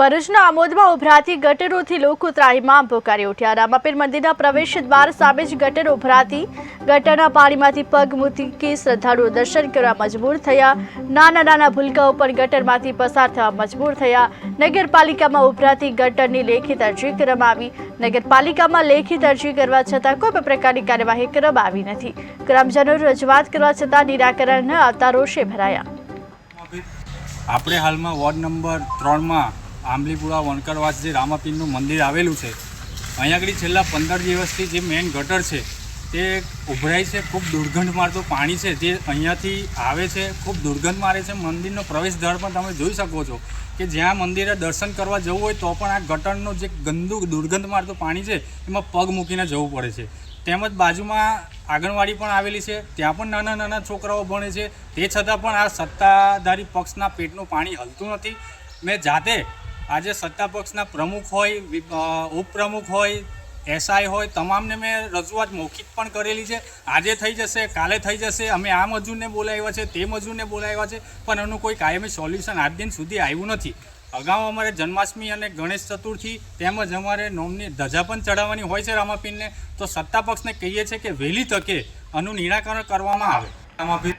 ભરૂચના આમોદમાં ઉભરાતી ગટરોથી લોકો ત્રાહીમાં પોકારી ઉઠ્યા. રામાપીર મંદિરના પ્રવેશ દ્વાર સામે જ ગટર ઉભરાતી. ગટરના પાણીમાંથી પગ મૂકી શ્રદ્ધાળુઓ દર્શન કરવા મજબૂર થયા. નાના નાના ભૂલકાઓ પણ ગટરમાંથી પસાર થવા મજબૂર થયા. નગરપાલિકામાં ઉભરાતી ગટરની લેખિત અરજી કરવામાં આવી નગરપાલિકામાં લેખિત અરજી કરવા છતાં કોઈ પણ પ્રકારની કાર્યવાહી કરવામાં આવી નથી. ગ્રામજનો રજૂઆત કરવા છતાં નિરાકરણ ન આવતા રોષે ભરાયા. આપણે હાલમાં વોર્ડ નંબર ત્રણમાં આંબલીપુરા, વણકરવાસ જે રામાપીરનું મંદિર આવેલું છે અહીંયા આગળ છેલ્લા પંદર દિવસથી જે મેઇન ગટર છે, તે ઉભરાય છે, ખૂબ દુર્ગંધ મારતું પાણી છે જે અહીંયાથી આવે છે, ખૂબ દુર્ગંધ મારે છે. મંદિરનો પ્રવેશ દ્વાર પણ તમે જોઈ શકો છો કે જ્યાં મંદિરે દર્શન કરવા જવું હોય તો પણ આ ગટરનું જે ગંદુ દુર્ગંધ મારતું પાણી છે, એમાં પગ મૂકીને જવું પડે છે. તેમજ બાજુમાં આંગણવાડી પણ આવેલી છે, ત્યાં પણ નાના નાના છોકરાઓ ભણે છે. તે છતાં પણ આ સત્તાધારી પક્ષના પેટનું પાણી હલતું નથી. મેં જાતે આજે સત્તા પક્ષના પ્રમુખ હોય ઉપપ્રમુખ હોય, એસઆઈ હોય, તમામને મેં રજૂઆત મૌખિક પણ કરેલી છે. આજે થઈ જશે, કાલે થઈ જશે, અમે આ મજૂરને બોલાવ્યા છે, તે મજૂરને બોલાવ્યા છે, પણ એનું કોઈ કાયમી સોલ્યુશન આજ દિન સુધી આવ્યું નથી. અગાઉ અમારે જન્માષ્ટમી અને ગણેશ ચતુર્થી તેમજ અમારે નોમની ધજા પણ ચડાવવાની હોય છે રામાપીનને તો સત્તા પક્ષને કહીએ છીએ કે વહેલી તકે આનું નિરાકરણ કરવામાં આવે. રામાપીર